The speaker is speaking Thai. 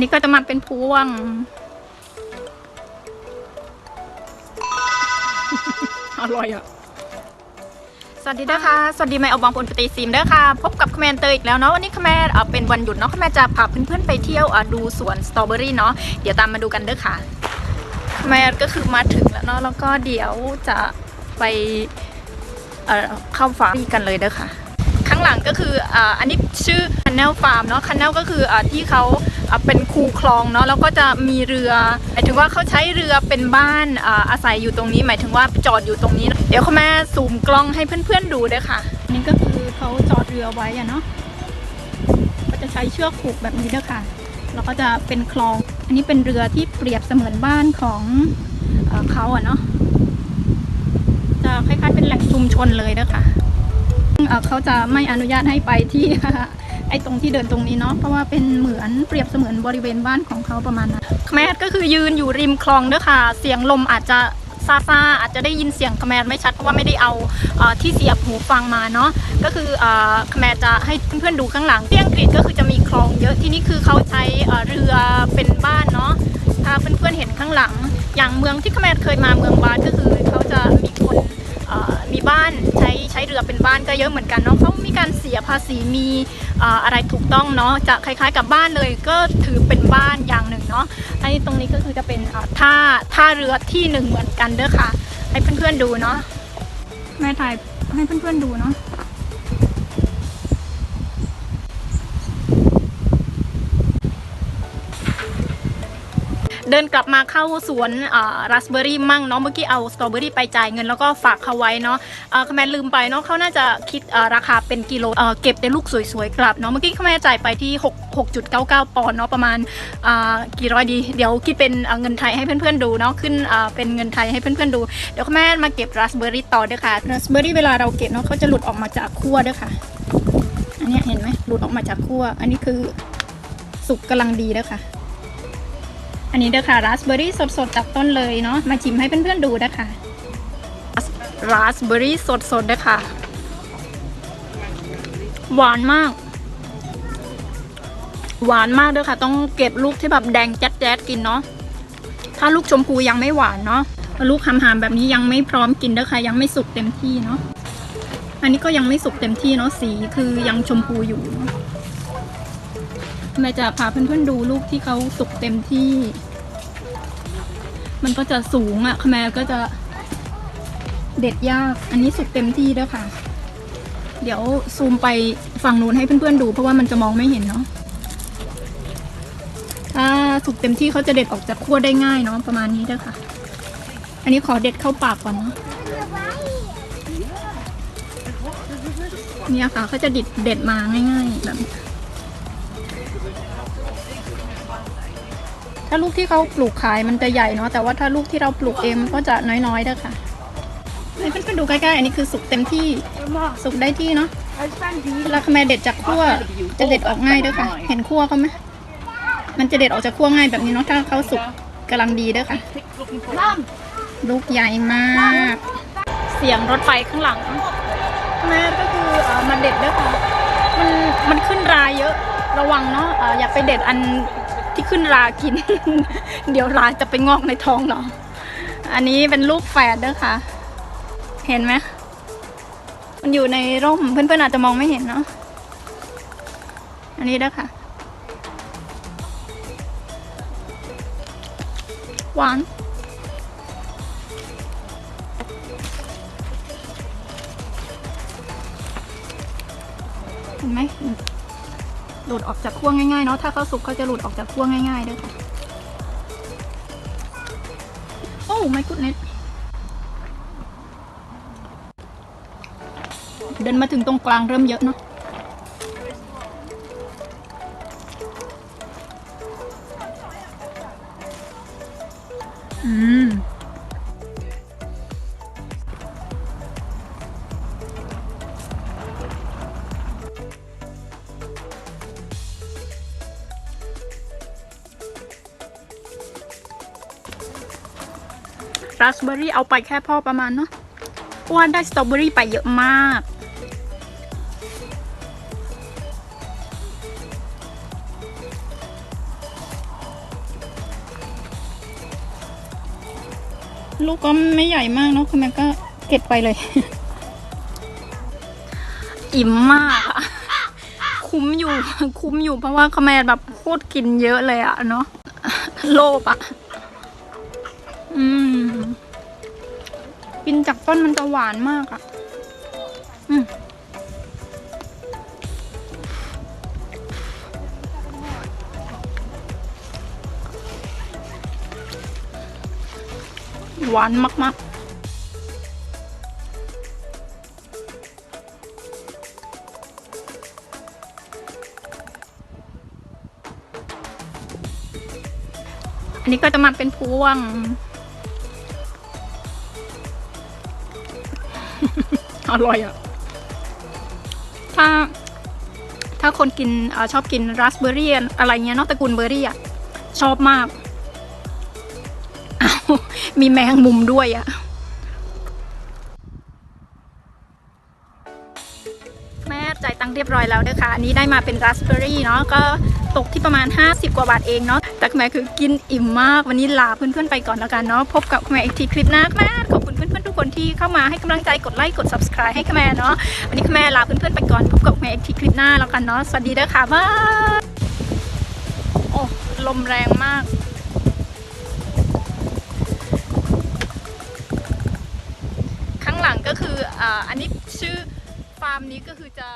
นนี้ก็จะมาเป็นพวง อร่อยอะ สวัสดีนะคะ สวัสดีแม่เอาบองปนปฏิซิมเด้อค่ะ พบกับคแมนเตยอีกแล้วเนาะ วันนี้คแมนเอ่อเป็นวันหยุดเนาะคแมนจะพาเพื่อนๆไปเที่ยวอะดูสวนสตรอเบอรี่เนาะ เดี๋ยวตามมาดูกันเด้อค่ะคแมนก็คือมาถึงแล้วเนาะ แล้วก็เดี๋ยวจะไปเอ่อเข้าฟาร์มกันเลยเด้อค่ะ ข้างหลังก็คืออ่าอันนี้ชื่อ Canal Farm เนาะ Canal ก็คืออ่าที่เขาอ่า เป็นคูคลองเนาะแล้วก็จะมีเรือหมายถึงว่าเขาใช้เรือเป็นบ้านอาอาศัยอยู่ตรงนี้ หมายถึงว่าจอดอยู่ตรงนี้ เดี๋ยวเขามาซูมกล้องให้เพื่อนๆดูด้วยค่ะ นี่ก็คือเขาจอดเรือไว้อะเนาะก็จะใช้เชือกผูกแบบนี้ด้วยค่ะแล้วก็จะเป็นคลอง อันนี้เป็นเรือที่เปรียบเสมือนบ้านของเอเขาอะเนาะจะคล้ายๆเป็นแหล่งชุมชนเลยนะคะเเขาจะไม่อนุญาตให้ไปที่ ไอ้ตรงที่เดินตรงนี้เนาะเพราะว่าเป็นเหมือนเปรียบเสมือนบริเวณบ้านของเขาประมาณนั้นแคมดก็คือยืนอยู่ริมคลองเด้อค่ะ เสียงลมอาจจะซาซาๆอาจจะได้ยินเสียงแคมดไม่ชัดเพราะว่าไม่ได้เอาเอที่เสียบหูฟังมาเนาะก็คืออ่อแคมดจะให้เพื่อนๆดูข้างหลังที่อังกฤษก็คือจะมีคลองเยอะที่นี่คือเขาใช้เรือเป็นบ้านเนาะถ้าเพื่อนๆเห็นข้างหลัง อย่างเมืองที่แคมดเคยมาเมืองบาสก็คือเขาจะมี บ้านใช้ใช้เรือเป็นบ้านก็เยอะเหมือนกันเนาะเขามีการเสียภาษีมีอะไรถูกต้องเนาะจะคล้ายๆ กับบ้านเลยก็ถือเป็นบ้านอย่างหนึ่งเนาะไอ้ตรงนี้ก็คือจะเป็นท่าท่าเรือที่หนึ่งเหมือนกันเด้อค่ะ ให้เพื่อนๆดูเนาะแม่ถ่ายให้เพื่อนๆดูเนาะ เดินกลับมาเข้าสวนราสเบอรี่มั่งเนาะเมื่อกี้เอาสตรอเบอรี่ไปจ่ายเงินแล้วก็ฝากเขาไว้เนาะเอ่อคแมนลืมไปเนาะเขาน่าจะคิดอ่อราคาเป็นกิโลเอ่อเก็บได้ลูกสวยๆกลับเนาะเมื่อกี้คแมนจ่ายไปที่ 6 6.99 ปอนด์เนาะประมาณอ่ากี่ร้อยดี เดี๋ยวคิดเป็นเงินไทยให้เพื่อนๆดูเนาะขึ้นอ่าเป็นเงินไทยให้เพื่อนๆดูเดี๋ยวคแมนมาเก็บราสเบอรี่ต่อเด้อค่ะราสเบอรี่เวลาเราเก็บเนาะเขาจะหลุดออกมาจากขั้วเด้อค่ะอันนี้เห็นไหมหลุดออกมาจากขั้วอันนี้คือสุกกำลังดีเด้อค่ะ อันนี้เด้อค่ะราสเบอร์รี่สดๆจากต้นเลยเนาะมาชิมให้เพื่อนๆดูนะคะราสเบอร์รี่สดๆเด้อค่ะ หวานมาก หวานมากเด้อค่ะ ต้องเก็บลูกที่แบบแดงแจ๊ดๆกินเนาะถ้าลูกชมพูยังไม่หวานเนาะลูกหำๆแบบนี้ยังไม่พร้อมกินเด้อค่ะ ยังไม่สุกเต็มที่เนาะอันนี้ก็ยังไม่สุกเต็มที่เนาะสีคือยังชมพูอยู่เนอะแม่จะพาเพื่อนๆดูลูกที่เขาสุกเต็มที่ มันก็จะสูงอะ่ะแม่ก็จะเด็ดยาก อันนี้สุกเต็มที่ด้วยค่ะ เดี๋ยวซูมไปฝั่งนู้นให้เพื่อนๆดู เพราะว่ามันจะมองไม่เห็นเนาะ ถ้าสุกเต็มที่เขาจะเด็ดออกจากขั้วได้ง่ายเนาะประมาณนี้ด้วยค่ะ อันนี้ขอเด็ดเข้าปากก่อนเนาะเนี่ยค่ะเขาจะดิดเด็ดมาง่ายๆแบบ ถ้าลูกที่เขาปลูกขายมันจะใหญ่เนาะแต่ว่าถ้าลูกที่เราปลูกเองมันก็จะน้อยๆเด้อค่ะให้เพื่อนๆดูใกล้ๆอันนี้คือสุกเต็มที่สุกได้ที่เนาะเวลาแม่เด็ดจากขั้วจะเด็ดออกง่ายเด้อค่ะ เห็นขั้วเขาไหมมันจะเด็ดออกจากขั้วง่ายแบบนี้เนาะถ้าเขาสุกกำลังดีเด้อค่ะลูกใหญ่มาก เสียงรถไฟข้างหลังแม่ก็คือเอ่อมาเด็ดเด้อค่ะมันมันขึ้นรายเยอะ ระวังเนาะอย่าไปเด็ดอันที่ขึ้นรากิน เดี๋ยวราจะไปงอกในท้องเราะอันนี้เป็นลูกแฝดเด้อค่ะ เห็นไหมมันอยู่ในร่มเพื่อนๆอาจจะมองไม่เห็นเนาะอันนี้เด้อค่ะ หวานเห็นไหม หลุดออกจากขั้วง่ายๆเนาะถ้าเขาสุกเขาจะหลุดออกจากขั้วง่ายๆด้วยค่ะโอ้ไม่กุดเน็ตเดินมาถึงตรงกลางเริ่มเยอะเนาะ ราสเบอร์รี่เอาไปแค่พ่อประมาณเนาะอ้วนได้สตรอเบอรี่ไปเยอะมาก ลูกก็ไม่ใหญ่มากเนาะคุณแม่ก็เก็บไปเลย อิ่มมากคุ้มอยู่คุ้มอยู่เพราะว่าคแมนแบบโคตรกินเยอะเลยอะเนาะโลบอะอืม กินจากต้นมันจะหวานมากอะอืมหวานมาก ๆอันนี้ก็จะมาเป็นพวง อร่อยอะ ถ้า ถ้าคนกินอชอบกินราสเบอร์รี่อะไรเงี้ยนอกตระกูลเบอร์รี่อะ ชอบมากอ้าวมีแมงมุมด้วยอะ่ะแม่จ่ายตังค์เรียบร้อยแล้วนะคะ อันนี้ได้มาเป็นราสเบอร์รี่เนาะ ก็ตกที่ประมาณ 50 กว่าบาทเองเนาะ แต่แม่คือกินอิ่มมาก วันนี้ลาเพื่อนๆไปก่อนแล้วกันเนาะ พบกับแม่อีกทีคลิปหน้าแม่ข อบคุณเพื่อนๆทุกคนที่เข้ามาให้กำลังใจกดไลค์กด subscribe ให้แม่เนาะวันนี้แม่ลาเพื่อนๆไปก่อนพบกับแม่อีกทีคลิปหน้าแล้วกันเนาะสวัสดีเด้อค่ะบ๊ายโอ้ลมแรงมากข้างหลังก็คืออ่าอันนี้ชื่อฟาร์มนี้ก็คือจะ